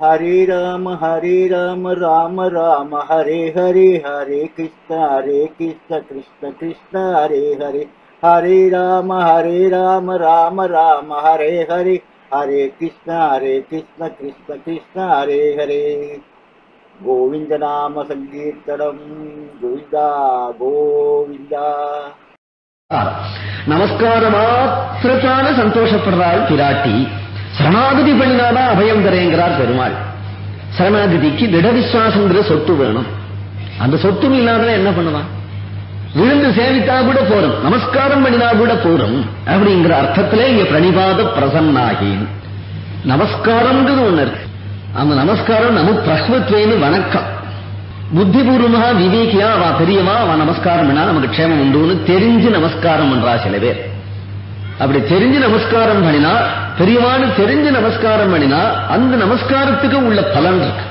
ஹரே ராம ஹரே ராம ராம ராம ஹரே ஹரே ஹரே கிருஷ்ண ஹரே கிருஷ்ண கிருஷ்ண கிருஷ்ண ஹரே ஹரே ஹரே ராம ஹரே ராம ராம ராம ஹரே ஹரே ஹரே கிருஷ்ண ஹரே கிருஷ்ண கிருஷ்ண கிருஷ்ண ஹரே ஹரே கோவிந்த நாம சங்கீர்த்தனம் கோவிந்தா கோவிந்தா நமஸ்கார மாத்திரத்தான சந்தோஷப்படுறாள் பிராட்டி சரணாகதி பண்ணினாதான் அபயம் தரேங்கிறார் பெருமாள். சரணாகதிக்கு திட விசுவாசங்கிற சொத்து வேணும். அந்த சொத்தும் இல்லாத என்ன பண்ணுவான்? விழுந்து சேவித்தா கூட போறோம் நமஸ்காரம் பண்ணினா கூட போறோம் அப்படிங்கிற அர்த்தத்திலே இங்க பிரணிபாத பிரசன்னாகி. நமஸ்காரம்ங்கிறது ஒண்ணு இருக்கு. அந்த நமஸ்காரம் நமக்கு பிரஸ்வத்வேன்னு வணக்கம். புத்திபூர்வமா விவேகியா அவ பெரியவா அவ நமஸ்காரம் பண்ணா நமக்கு க்ஷேமம் உண்டுன்னு தெரிஞ்சு நமஸ்காரம் பண்றா சில பேர். அப்படி தெரிஞ்சு நமஸ்காரம் பண்ணினா பெரியவான்னு தெரிஞ்சு நமஸ்காரம் பண்ணினா அந்த நமஸ்காரத்துக்கு உள்ள பலன் இருக்கு.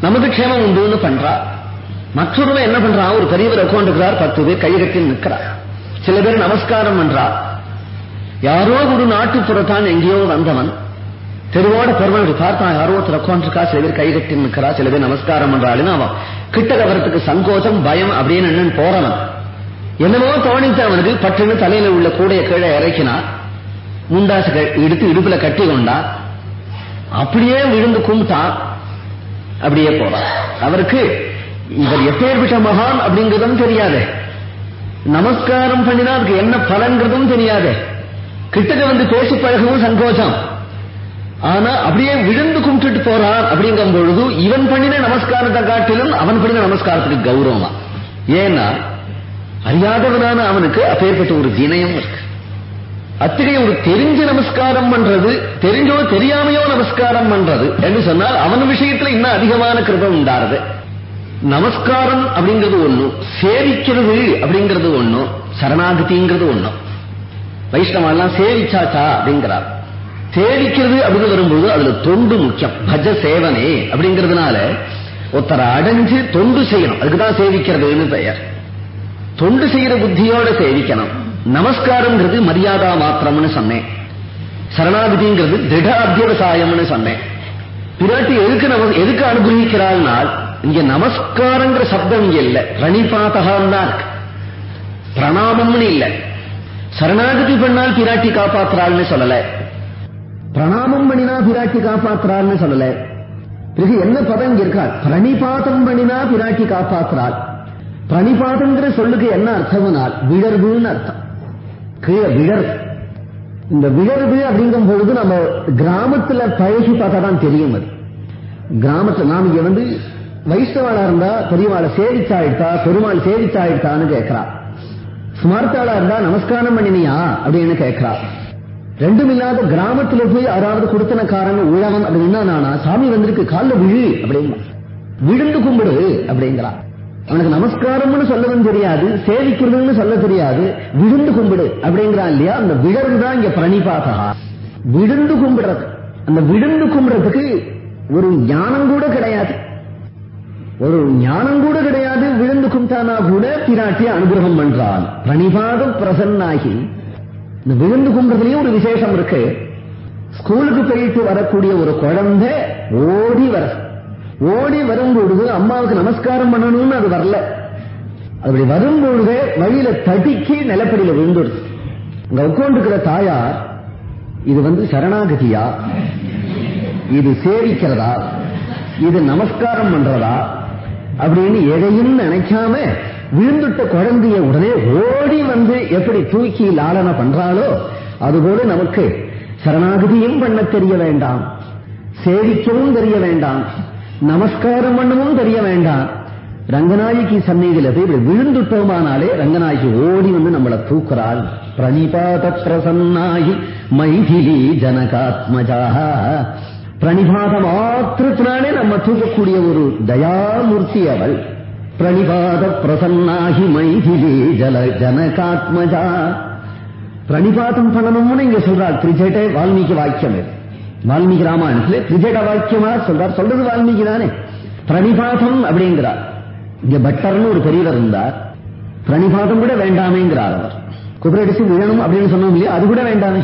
நமக்கு க்ஷேமம் உண்டுன்னு பண்றா. மற்றொருவன் என்ன பண்றான் ஒரு பெரியவர் உட்காந்துக்கிறார் பத்து பேர் கை நிற்கிறார். சில பேர் நமஸ்காரம் பண்றா. யாரோ ஒரு நாட்டுப்புறத்தான் எங்கேயோ வந்தவன் தெருவோட பெருமாள் பார்த்தான் யாரோ ஒருத்தர் உட்காந்துருக்கா சில பேர் கைகட்டி நிற்கிறா சில பேர் நமஸ்காரம் பண்றாளுன்னு அவன். கிட்ட கவரத்துக்கு சங்கோச்சம் பயம் அப்படின்னு என்னன்னு போறவன். என்னமோ தோணித்து அவனுக்கு பட்டுன்னு தலையில உள்ள கூடைய கீழே இறக்கினா முண்டாசு எடுத்து இடுப்புல கட்டி கொண்டா அப்படியே விழுந்து கும்பிட்டான் அப்படியே போறான் அவருக்கு இவர் எப்பேற்பட்ட மகான் அப்படிங்கிறதும் தெரியாது. நமஸ்காரம் பண்ணினா அதுக்கு என்ன பலன்கிறதும் தெரியாது. கிட்டக்க வந்து பேசி பழகவும் சங்கோச்சம் ஆனா அப்படியே விழுந்து கும்பிட்டுட்டு போறான் அப்படிங்கும் பொழுது இவன் பண்ணின நமஸ்காரத்தை காட்டிலும் அவன் பண்ணின நமஸ்காரத்துக்கு கௌரவமா. ஏன்னா அறியாதவனான அவனுக்கு அப்பேற்பட்ட ஒரு வினயம் இருக்கு. அத்தகைய ஒரு தெரிஞ்ச நமஸ்காரம் பண்றது தெரிஞ்சோ தெரியாமையோ நமஸ்காரம் பண்றது என்று சொன்னால் அவன் விஷயத்துல இன்னும் அதிகமான கிருபம் உண்டாருது நமஸ்காரம் அப்படிங்கிறது ஒண்ணும் சேவிக்கிறது அப்படிங்கிறது ஒண்ணும் சரணாகதிங்கிறது ஒண்ணும் வைஷ்ணவெல்லாம் சேவிச்சாச்சா அப்படிங்கிறார். சேவிக்கிறது அப்படின்னு வரும்போது அதுல தொண்டு முக்கியம் பஜ சேவனே அப்படிங்கிறதுனால ஒருத்தரை அடைஞ்சு தொண்டு செய்யணும். அதுக்குதான் சேவிக்கிறதுன்னு பெயர். தொண்டு செய்யற புத்தியோட சேவிக்கணும். நமஸ்காரம்ங்கிறது மரியாதா மாத்திரம்னு சொன்னேன். சரணாகிதிங்கிறது திட அத்தியவசாயம்னு சொன்னேன். பிராட்டி எதுக்கு நம எதுக்கு அனுகிரகிக்கிறாள்னால் இங்க நமஸ்காரங்கிற சப்தம் இங்க இல்ல. ரணிபாத்தகான் தான் இருக்கு. பிரணாமம்னு இல்ல. சரணாகதி பண்ணால் பிராட்டி காப்பாத்துறாள்னு சொல்லல. பிரணாமம் பண்ணினா பிராட்டி காப்பாத்துறாள்னு சொல்லல. பிறகு என்ன பதம் இங்க இருக்கா? பிரணிபாதம் பண்ணினா பிராட்டி காப்பாத்துறாள். பிரணிபாதம்ங்கிற சொல்லுக்கு என்ன அர்த்தம்னால் விழர்வுன்னு அர்த்தம். கீழே விழர் இந்த விழர்வு அப்படிங்கும் பொழுது நம்ம கிராமத்துல பழகி பார்த்தா தான் தெரியும் அது. கிராமத்துல நாம் இங்க வந்து வைஷ்ணவாளா இருந்தா பெரியவாளை சேவிச்சாயிட்டா பெருமாள் சேவிச்சாயிட்டான்னு கேட்கிறா. ஸ்மார்த்தாளா இருந்தா நமஸ்காரம் பண்ணினியா அப்படின்னு கேட்கிறா. ரெண்டும் இல்லாத கிராமத்துல போய் யாராவது கொடுத்தனக்காரன் உழவன் அப்படின்னா நானா சாமி வந்திருக்கு காலில் விழு அப்படின்னா. விழுந்து கும்பிடு அப்படிங்கிறா. அவனுக்கு நமஸ்காரம்னு சொல்லவும் தெரியாது சேவிக்கிறதுன்னு சொல்ல தெரியாது. விழுந்து கும்பிடு அப்படிங்கிறான் இல்லையா? அந்த விழர்வு தான் இங்க பிரணிபாதா. விழுந்து கும்பிடுறது. அந்த விழுந்து கும்பிடுறதுக்கு ஒரு ஞானம் கூட கிடையாது. ஒரு ஞானம் கூட கிடையாது. விழுந்து கும்பிட்டானா கூட பிராட்டி அனுகிரகம் பண்றான். பிரணிபாதம் பிரசன்னாகி இந்த விழுந்து கும்பிடுறதுலயும் ஒரு விசேஷம் இருக்கு. ஸ்கூலுக்கு போயிட்டு வரக்கூடிய ஒரு குழந்தை ஓடி வர ஓடி வரும்பொழுது அம்மாவுக்கு நமஸ்காரம் பண்ணணும்னு அது வரல. அப்படி வரும்பொழுதே வழியில தடிக்கி நிலப்படியில விழுந்துடுது. அங்க உட்காந்துருக்கிற தாயார் இது வந்து சரணாகதியா? இது சேவிக்கிறதா? இது நமஸ்காரம் பண்றதா? அப்படின்னு எதையும் நினைக்காம விழுந்துட்ட குழந்தைய உடனே ஓடி வந்து எப்படி தூக்கி லாலன பண்றாளோ அதுபோல நமக்கு சரணாகதியும் பண்ண தெரிய வேண்டாம். சேவிக்கவும் தெரிய வேண்டாம். நமஸ்காரம் பண்ணவும் தெரிய வேண்டாம் ரங்கநாயகி சந்நிதியில போய் இப்படி விழுந்துட்டோமானாலே ரங்கநாயகி ஓடி வந்து நம்மளை தூக்குறாள் பிரணிபாத பிரசன்னாகி மைதிலி ஜனகாத்மஜாக பிரணிபாத மாத்திரத்தினாலே நம்ம தூக்கக்கூடிய ஒரு தயாமூர்த்தி அவள் பிரணிபாத பிரசன்னாகி மைதிலி ஜல ஜனகாத்மஜா பிரணிபாதம் பண்ணணும்னு இங்க சொல்றார் திரிஜேட்டை வால்மீகி வாக்கியம் இது வால்மீகி ராமாயணத்துல திரிஜேட வாக்கியமா சொல்றார். சொல்றது வால்மீகி தானே. பிரணிபாதம் அப்படிங்கிறார். இங்க பட்டர்னு ஒரு பெரியவர் இருந்தார். பிரணிபாதம் கூட வேண்டாமேங்கிறார் அவர். குதிரடிச்சு விழணும் அப்படின்னு சொன்னோம் இல்லையா? அது கூட வேண்டாமே.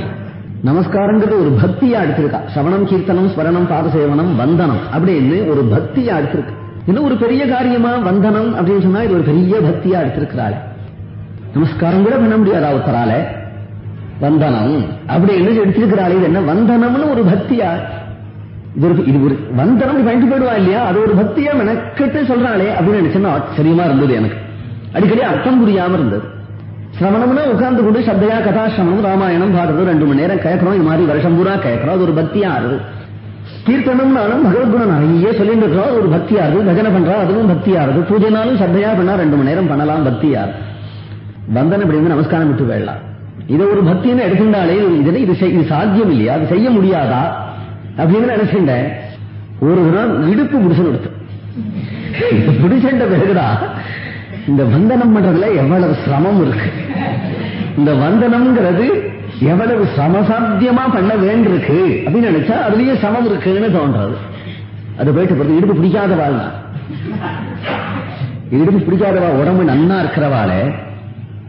நமஸ்காரங்கிறது ஒரு பக்தியா எடுத்திருக்கா. சவணம் கீர்த்தனம் ஸ்மரணம் பாதசேவனம் வந்தனம் அப்படின்னு ஒரு பக்தியா எடுத்திருக்கு. இன்னும் ஒரு பெரிய காரியமா? வந்தனம் அப்படின்னு சொன்னா இது ஒரு பெரிய பக்தியா எடுத்திருக்கிறாள். நமஸ்காரம் கூட பண்ண முடியாதா ஒருத்தரால? வந்தனம். அப்படின்னு எடுத்திருக்கிறாள். இது என்ன? வந்தனம்னு ஒரு பக்தியா? இது ஒரு இது ஒரு வந்தனம் பயந்து போயிடுவா இல்லையா? அது ஒரு பக்தியா மெனக்கெட்டு சொல்றாளே அப்படின்னு நினைச்சேன்னா ஆச்சரியமா இருந்தது எனக்கு. அடிக்கடி அர்த்தம் புரியாம இருந்தது. சிரவணம்னா உட்கார்ந்து கொண்டு சத்தையா கதாசிரமம் ராமாயணம் பாடுறது ரெண்டு மணி நேரம் கேட்கறோம். இது மாதிரி வருஷம் பூரா கேட்கறோம். அது ஒரு பக்தியா ஆறுது கீர்த்தனம்னாலும் பகவத்குணம் நிறைய சொல்லிட்டு இருக்கிறோம். அது ஒரு பக்தியா இருக்கு பஜனை பண்றா அதுவும் பக்தியா இருக்கு பூஜைனாலும் சத்தையா பண்ணா ரெண்டு மணி நேரம் பண்ணலாம் பக்தியா இருக்கு வந்தனம் இப்படி வந்து நமஸ்காரம் விட்டு போயிடலாம். இதை ஒரு பக்தின்னு எடுக்கின்றாலே இது இது இது சாத்தியம் இல்லையா? அது செய்ய முடியாதா? அப்படின்னு நினைச்சுட்டேன் ஒரு நாள் இடுப்பு புடிச்சுன்னு எடுத்து பிடிச்சண்ட பிறகுதான் இந்த வந்தனம் பண்றதுல எவ்வளவு சிரமம் இருக்கு. இந்த வந்தனம்ங்கிறது எவ்வளவு சமசாத்தியமா பண்ண வேண்டியிருக்கு. அப்படின்னு நினைச்சா அதுலயே சமம் இருக்குன்னு தோன்றது. அது போயிட்டு போறது இடுப்பு பிடிக்காதவாள் தான். இடுப்பு பிடிக்காதவா உடம்பு நன்னா இருக்கிறவாள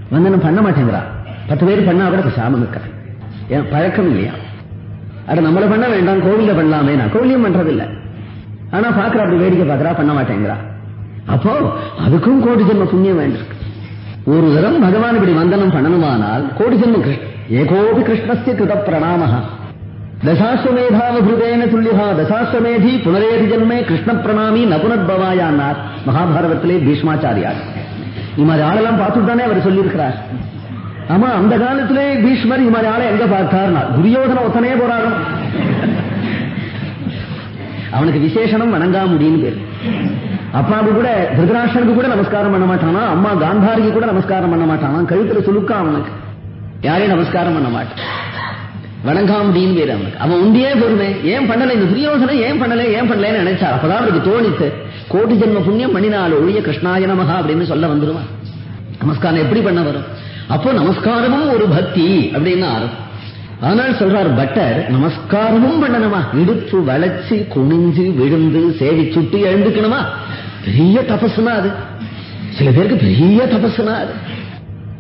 வந்தனம் பண்ண மாட்டேங்கிறா. பத்து பேர் பண்ணா கூட பேசாம நிற்கிறேன் ஏன் பழக்கம் இல்லையா? அட நம்மள பண்ண வேண்டாம் கோவில்ல பண்ணலாமே நான். கோவிலையும் பண்றதில்லை. ஆனா பாக்குறா அப்படி வேடிக்கை பாக்குறா பண்ண மாட்டேங்கிறா. அப்போ அதுக்கும் கோடி ஜென்ம புண்ணியம் வேண்டியிருக்கு. ஒரு தரம் பகவான் இப்படி வந்தனம் பண்ணணுமானால் கோடி ஜென்ம ஏகோபி கிருஷ்ணஸ்ய கிருத பிரணாமஹ. தசாஸ்வமேதாவபுதேன துல்லியா தசாஸ்வமேதி புனரேதி ஜென்மே கிருஷ்ண பிரணாமி நபுனத்பவாயானார் மகாபாரதத்திலே பீஷ்மாச்சாரியார் இது ஆளெல்லாம் பார்த்துட்டு தானே அவர் சொல்லியிருக்கிறார் ஆமா அந்த காலத்திலே பீஷ்மர் இது மாதிரி ஆளை எங்க பார்த்தார்னா துரியோதன ஒத்தனையே போராடும் அவனுக்கு விசேஷனம் வணங்காமுடின்னு பேரு. அப்பாவுக்கு கூட திருதராஷனுக்கு கூட நமஸ்காரம் பண்ண மாட்டானா அம்மா காந்தாரிக்கு கூட நமஸ்காரம் பண்ண மாட்டானா கழுத்துல சுலுக்கா அவனுக்கு. யாரையும் நமஸ்காரம் பண்ண மாட்டான். வணங்காமுடின்னு பேரு அவனுக்கு. அவன் உண்டியே பொறுமை ஏன் பண்ணல? இந்த துரியோசனை ஏன் பண்ணல? ஏன் பண்ணலன்னு நினைச்சா? அப்பதான் அவருக்கு தோணித்து கோட்டி ஜென்ம புண்ணியம் பண்ணினால ஒழிய கிருஷ்ணாய நமகா அப்படின்னு சொல்ல வந்துருவான். நமஸ்காரம் எப்படி பண்ண வரும்? அப்போ நமஸ்காரமும் ஒரு பக்தி அப்படின்னு ஆரம்பம் ஆனால் சொல்றார் பட்டர் நமஸ்காரமும் பண்ணணுமா? இடுப்பு வளைச்சு குனிஞ்சு விழுந்து சேவி சுட்டி எழுந்துக்கணுமா? பெரிய தபசுனா அது. சில பேருக்கு பெரிய தபசுனா அது.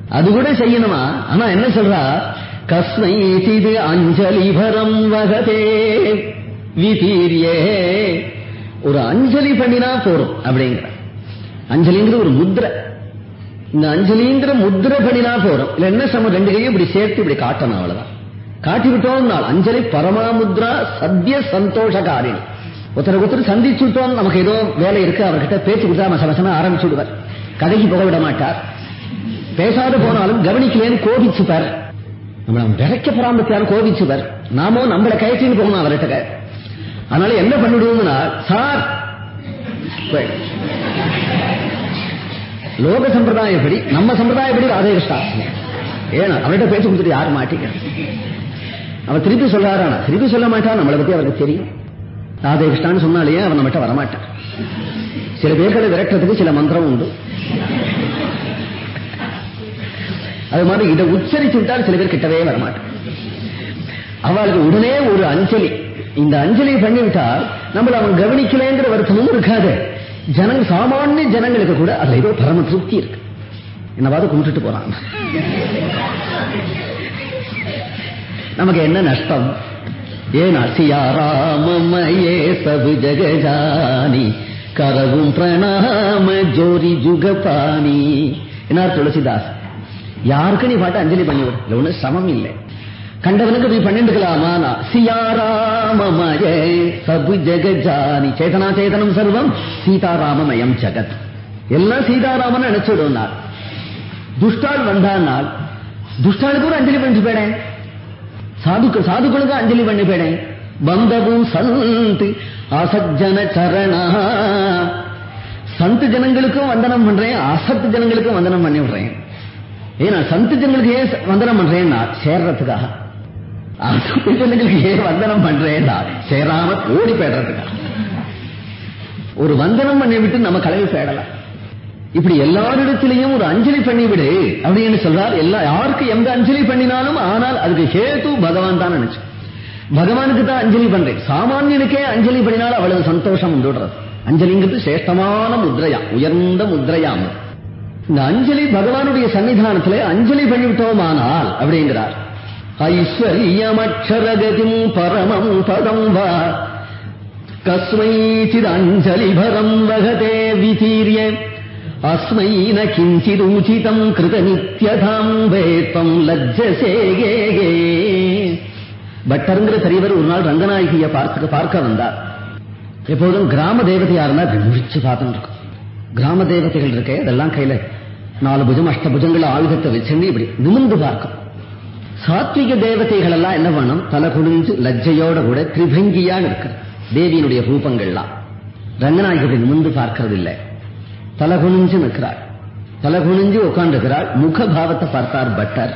அது கூட செய்யணுமா? ஆனா என்ன சொல்றா? கஸ்மை சிது அஞ்சலி பரம் வகதே விதீரியே ஒரு அஞ்சலி பண்ணினா போறோம் அப்படிங்கிற. அஞ்சலிங்கிறது ஒரு முத்திரை இந்த அஞ்சலிங்கிற முத்திரை பண்ணினா போறோம் இல்ல என்ன சமம் ரெண்டு கையும் இப்படி சேர்த்து இப்படி காட்டணும் அவ்வளவுதான். காட்டி விட்டோம் அஞ்சலி பரமாமுத்ரா சத்திய சந்தோஷகாரிணி. ஒருத்தருக்கு ஒருத்தர் சந்திச்சு விட்டோம். நமக்கு ஏதோ வேலை இருக்கு. அவர்கிட்ட பேச்சு கொடுத்தா மசமசன ஆரம்பிச்சு விடுவார். கதைக்கு போக விட மாட்டார். பேசாது போனாலும் கவனிக்கலேன்னு கோபிச்சுப்பார். நம்மள விரைக்க பராமரித்தாலும் கோபிச்சுப்பார். நாமோ நம்மளை கயற்றின்னு போகணும் அவர்கிட்ட. அதனால என்ன பண்ணிடுவோம்னா சார் லோக சம்பிரதாயப்படி நம்ம சம்பிரதாயப்படி ராதேகிருஷ்ணா ஏன்னா அவர்கிட்ட பேச்சு கொடுத்துட்டு யாரும் மாட்டிக்கிறது அவன் திருப்பி சொல்லாரானா திருப்பி சொல்ல மாட்டான் நம்மளை பத்தி அவருக்கு தெரியும். ராதேகிருஷ்ணான்னு சொன்னாலே அவன் நம்மகிட்ட வரமாட்டான். சில பேர்களை விரட்டுறதுக்கு சில மந்திரம் உண்டு. அது மாதிரி இதை உச்சரித்து விட்டால் சில பேர் கிட்டவே வரமாட்டான். அவளுக்கு உடனே ஒரு அஞ்சலி. இந்த அஞ்சலியை பண்ணிவிட்டால் நம்மள அவன் கவனிக்கலைங்கிற வருத்தமும் இருக்காது. ஜனங்க சாமானிய ஜனங்களுக்கு கூட அதுல ஏதோ பரம திருப்தி இருக்கு. என்னவாவது கும்பிட்டுட்டு போறான். நமக்கு என்ன நஷ்டம்? ஏன் சியாராமயே சபு ஜகஜானி கரவும் பிரணாம ஜோரி ஜுகபாணி. என்ன துளசிதாஸ்? யாருக்கு நீ பாட்டு அஞ்சலி பண்ணிவிடு இல்ல சமம் இல்லை. கண்டவனுக்கு நீ பண்ணிட்டுக்கலாமா சியாராமமய சபு ஜெகஜானி. சேதனா சேதனம் சர்வம் சீதாராமமயம் ஜகத். எல்லாம் சீதாராமன் நினைச்சிடும் நாள் துஷ்டால் வந்தால் துஷ்டாளுக்கு ஒரு அஞ்சலி பண்ணி போயிடேன். சாதுக்கு சாதுக்களுக்கு அஞ்சலி பண்ணி போயிடேன். பந்தவும் சந்த் அசஜன சரணா. சந்து ஜனங்களுக்கும் வந்தனம் பண்றேன் அசத்து ஜனங்களுக்கும் வந்தனம் பண்ணி விடுறேன் ஏன்னா சந்து ஜனங்களுக்கு ஏன் வந்தனம் பண்றேன்னா சேர்றதுக்காக. அசத்து ஏன் வந்தனம் பண்றேன்னா சேராம ஓடி போயிடுறதுக்கா ஒரு வந்தனம் பண்ணி விட்டு நம்ம கலவி போயிடலாம் இப்படி எல்லாரிடத்திலையும் ஒரு அஞ்சலி பண்ணிவிடு அப்படின்னு சொல்றார். எல்லா யாருக்கு எந்த அஞ்சலி பண்ணினாலும் ஆனால் அதுக்கு ஹேது பகவான் தான் நினைச்சு. பகவானுக்கு தான் அஞ்சலி பண்றேன். சாமானியனுக்கே அஞ்சலி பண்ணினால் அவ்வளவு சந்தோஷம் வந்துடுறது அஞ்சலிங்கிறது சிரேஷ்டமான முத்ரையா உயர்ந்த முத்ரையாம் இந்த அஞ்சலி பகவானுடைய சன்னிதானத்திலே அஞ்சலி பண்ணிவிட்டோமானால் அப்படிங்கிறார். ஐஸ்வர்யமக்ஷரகதிம் பரமம் பதம் வா கஸ்மைச்சிதஞ்சலிபரம் வகதே விதீரிய அஸ்மை ந கிஞ்சிதூச்சிதம் கிருத நித்யதாம் வேத்தம் லஜ்ஜசேகே பட்டருங்கிற பெரியவர் ஒரு நாள் ரங்கநாயகியை பார்க்க பார்க்க வந்தார் எப்போதும் கிராம தேவதையா இருந்தா விழிச்சு பார்த்துட்டு இருக்கும் கிராம தேவதைகள் இருக்கே அதெல்லாம் கையில நாலு புஜம் அஷ்ட புஜங்கள் ஆயுதத்தை வச்சுன்னு இப்படி நிமிந்து பார்க்கும் சாத்விக தேவதைகள் எல்லாம் என்ன பண்ணும் தலை குனிஞ்சு லஜ்ஜையோட கூட திரிபங்கியா இருக்கிறது. தேவியினுடைய ரூபங்கள்லாம். ரங்கநாயகத்தை இப்படி பார்க்கறது இல்லை தலை குனிஞ்சு நிற்கிறாள். தலை குனிஞ்சு உட்காந்துக்கிறாள் முக பாவத்தை பார்த்தார் பட்டர்.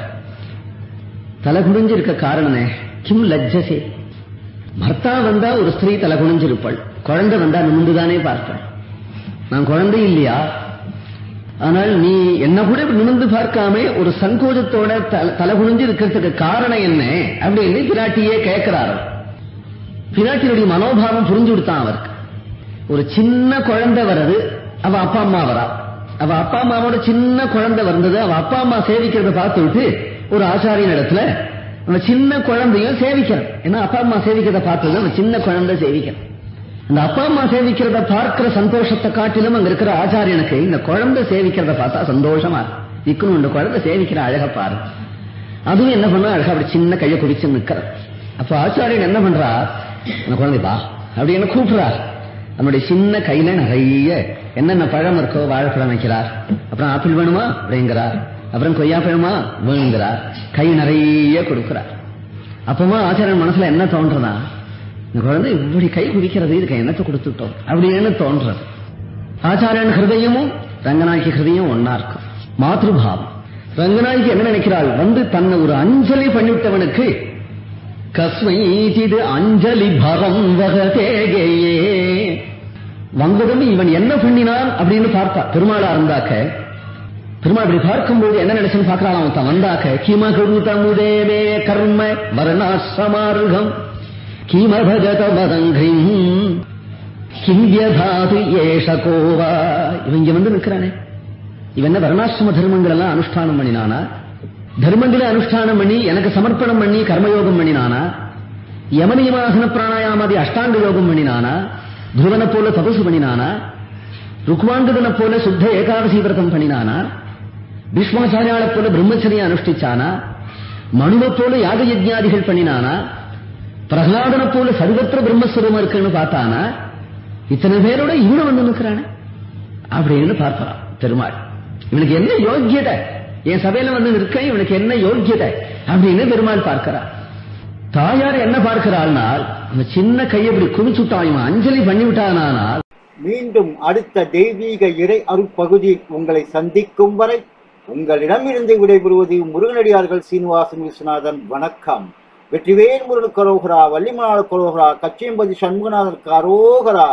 தலை குனிஞ்சு இருக்க காரணமே கிம் லஜ்ஜசே. பர்த்தா வந்தா ஒரு ஸ்திரீ தலை குனிஞ்சிருப்பாள் குழந்தை வந்தா நிமிந்துதானே பார்ப்பாள். நான் குழந்தை இல்லையா? ஆனால் நீ என்ன கூட இப்படி நிமிர்ந்து பார்க்காம ஒரு சங்கோஜத்தோட தல- தலை குனிஞ்சு இருக்கிறதுக்கு காரணம் என்ன? அப்படின்னு பிராட்டியே கேட்கிறார். பிராட்டியுடைய மனோபாவம் புரிஞ்சு கொடுத்தான் அவருக்கு. ஒரு சின்ன குழந்தை வர்றது அவ அப்பா அம்மா வரா. அவ அப்பா அம்மாவோட சின்ன குழந்தை வந்தது அவ அப்பா அம்மா சேவிக்கிறத பார்த்து விட்டு ஒரு ஆச்சாரியின் இடத்துல அந்த சின்ன குழந்தையும் சேவிக்கிறான். ஏன்னா அப்பா அம்மா சேவிக்கிறத பார்த்தது அந்த சின்ன குழந்தை சேவிக்கிறான். அந்த அப்பா அம்மா சேவிக்கிறத பார்க்கிற சந்தோஷத்தை காட்டிலும் அங்க இருக்கிற ஆச்சாரியனுக்கு இந்த குழந்தை சேவிக்கிறத பார்த்தா சந்தோஷமா இருக்கு. இந்த குழந்தை சேவிக்கிற அழகா பாரு. அதுவும் என்ன பண்ணா அழகா அப்படி சின்ன கையை குடிச்சு நிக்கிற அப்ப ஆச்சாரியன் என்ன பண்றா? அந்த குழந்தை வா அப்படின்னு கூப்பிடுறார் நம்முடைய சின்ன கையில நிறைய என்னென்ன பழம் இருக்கோ வாழைப்பழம் வைக்கிறார். அப்புறம் ஆப்பிள் வேணுமா? அப்படிங்கிறார். அப்புறம் கொய்யா பழமா? வேணுங்கிறார். கை நிறைய கொடுக்கிறார். அப்பமா ஆச்சாரியன் மனசுல என்ன தோன்றதான் இந்த குழந்தை இப்படி கை குதிக்கிறது இதுக்கு என்னத்தை கொடுத்துட்டோம்? அப்படின்னு தோன்றது. ஆச்சாரியன் ஹிருதயமும் ரங்கநாயகி ஹிருதயம் ஒன்னா இருக்கும். மாதபாவம் ரங்கநாயகி என்ன நினைக்கிறாள்? வந்து தன்னை ஒரு அஞ்சலி பண்ணிவிட்டவனுக்கு கஸ்மைச்சிது அஞ்சலி பரம் வகதேகையே வந்ததும் இவன் என்ன பண்ணினான் அப்படின்னு பார்த்தா பெருமாளா இருந்தாக்க பெருமாள் இப்படி பார்க்கும்போது என்ன நினைச்சுன்னு பார்க்கறான் அவன் தான் வந்தாக்க கிம குருதமுதேவே கர்ம வரணாசமார்கம் கிம பகத மதங்கிரிம் ஏஷ கோவா இவன் இங்க வந்து நிற்கிறானே. இவன் என்ன வர்ணாசிரம தர்மங்கள் எல்லாம் அனுஷ்டானம் பண்ணினானா? தர்மங்களை அனுஷ்டானம் பண்ணி எனக்கு சமர்ப்பணம் பண்ணி கர்மயோகம் பண்ணினானா? யமனியமாசன பிராணாயாமாதி அஷ்டாங்க யோகம் பண்ணினானா? துருவனை போல தபசு பண்ணினானா? ருக்மாங்கதனை போல சுத்த ஏகாதசி விரதம் பண்ணினானா? பீஷ்மாச்சாரியாளை போல பிரம்மச்சரியம் அனுஷ்டிச்சானா? மனுவை போல யாக யஜ்யாதிகள் பண்ணினானா? பிரகலாதனை போல சர்வத்திர பிரம்மஸ்வரூபம் இருக்குன்னு பார்த்தானா? இத்தனை பேரோட இவனு வந்து நிற்கிறானே அப்படின்னு பார்க்கலாம் பெருமாள். இவனுக்கு என்ன யோக்கியதை? என் சபையில வந்து நிற்க இவனுக்கு என்ன யோக்கியதை? அப்படின்னு பெருமாள் பார்க்கிறார். தாயார் என்ன பார்க்கிறாள்னால் அந்த சின்ன கையை இப்படி குமிச்சுட்டான் இவன் அஞ்சலி பண்ணிவிட்டானால் மீண்டும் அடுத்த தெய்வீக இறை அருப்பகுதி உங்களை சந்திக்கும் வரை உங்களிடமிருந்து விடைபெறுவது முருகனடியார்கள் சீனிவாசன் விஸ்வநாதன். வணக்கம். வெற்றிவேல் முருகன் கரோகரா வள்ளிமலாள கரோகரா கச்சியம்பதி சண்முகநாதன் கரோகரா.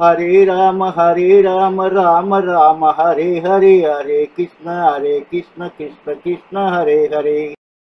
ஹரே ராம ஹரே ராம ராம ராம ஹரே ஹரே ஹரே கிருஷ்ண ஹரே கிருஷ்ண கிருஷ்ண கிருஷ்ண ஹரே ஹரே.